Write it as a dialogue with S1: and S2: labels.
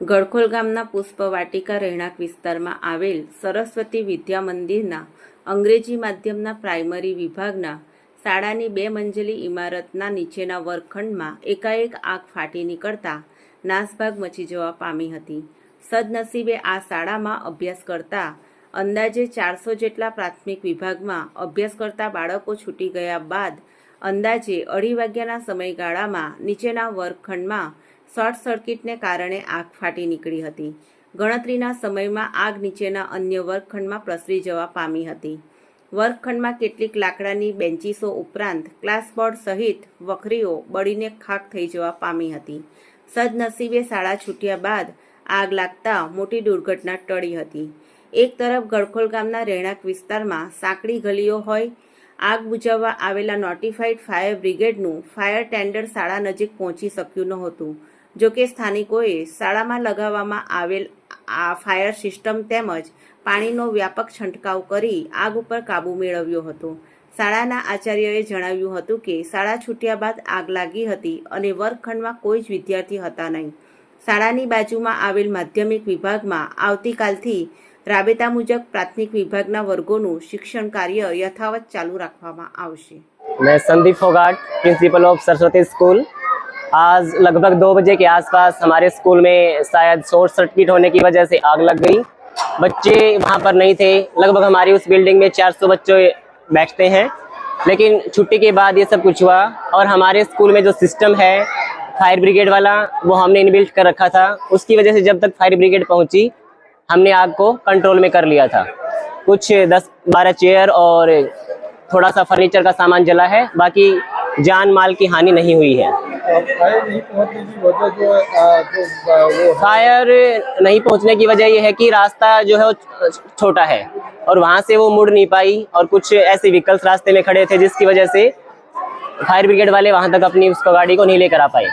S1: ગળખોલ ગામના પુષ્પવાટિકા રહેણાંક વિસ્તારમાં આવેલ સરસ્વતી વિદ્યા મંદિરના અંગ્રેજી માધ્યમના પ્રાઇમરી વિભાગના શાળાની બે મંજિલી ઇમારતના નીચેના વર્ગખંડમાં એકાએક આગ ફાટી નીકળતા નાસભાગ મચી જવા પામી હતી. સદનસીબે આ શાળામાં અભ્યાસ કરતા અંદાજે ચારસો જેટલા પ્રાથમિક વિભાગમાં અભ્યાસ કરતા બાળકો છૂટી ગયા બાદ અંદાજે અઢી વાગ્યાના સમયગાળામાં નીચેના વર્ગખંડમાં શોર્ટ સર્કિટને કારણે આગ ફાટી નીકળી હતી. ગણતરીના સમયમાં આગ નીચેના અન્ય વર્ગખંડમાં પ્રસરી જવા પામી હતી. વર્ગખંડમાં કેટલીક લાકડાની બેન્ચીસો ઉપરાંત ક્લાસબોર્ડ સહિત વખરીઓ બળીને ખાક થઈ જવા પામી હતી. સદનસીબે શાળા છૂટ્યા બાદ આગ લાગતા મોટી દુર્ઘટના ટળી હતી. એક તરફ ગળખોલ ગામના રહેણાંક વિસ્તારમાં સાંકડી ગલીઓ હોય, આગ બુઝાવવા આવેલા નોટિફાઈડ ફાયર બ્રિગેડનું ફાયર ટેન્ડર શાળા નજીક પહોંચી શક્યું નહોતું. જોકે સ્થાનિકોએ શાળામાં લગાવવામાં આવેલ આ ફાયર સિસ્ટમ તેમજ પાણીનો વ્યાપક છંટકાવ કરી આગ ઉપર કાબુ મેળવ્યો હતો. શાળાના આચાર્યએ જણાવ્યું હતું કે શાળા છૂટ્યા બાદ આગ લાગી હતી અને વર્ગખંડમાં કોઈ જ વિદ્યાર્થી હતા નહીં. શાળાની બાજુમાં આવેલ માધ્યમિક વિભાગમાં આવતીકાલથી રાબેતા મુજબ પ્રાથમિક વિભાગના વર્ગોનું શિક્ષણ કાર્ય યથાવત ચાલુ રાખવામાં આવશે.
S2: મેં Sandeep Phogat, principal of Saraswati school. आज लगभग दो बजे के आसपास हमारे स्कूल में शायद शॉर्ट सर्किट होने की वजह से आग लग गई। बच्चे वहाँ पर नहीं थे। लगभग हमारी उस बिल्डिंग में 400 बच्चे बैठते हैं। लेकिन छुट्टी के बाद ये सब कुछ हुआ और हमारे स्कूल में जो सिस्टम है, फायर ब्रिगेड वाला, वो हमने इनबिल्ट कर रखा था। उसकी वजह से जब तक फायर ब्रिगेड पहुँची, हमने आग को कंट्रोल में कर लिया था। कुछ दस बारह चेयर और थोड़ा सा फर्नीचर का सामान जला है। बाकी जान माल की हानि नहीं हुई है।
S3: फायर नहीं पहुँचने की वजह यह है,
S2: कि रास्ता जो है छोटा है और वहाँ से वो मुड़ नहीं पाई और कुछ ऐसे व्हीकल्स रास्ते में खड़े थे जिसकी वजह से फायर ब्रिगेड वाले वहाँ तक अपनी उसको गाड़ी को नहीं लेकर आ पाए।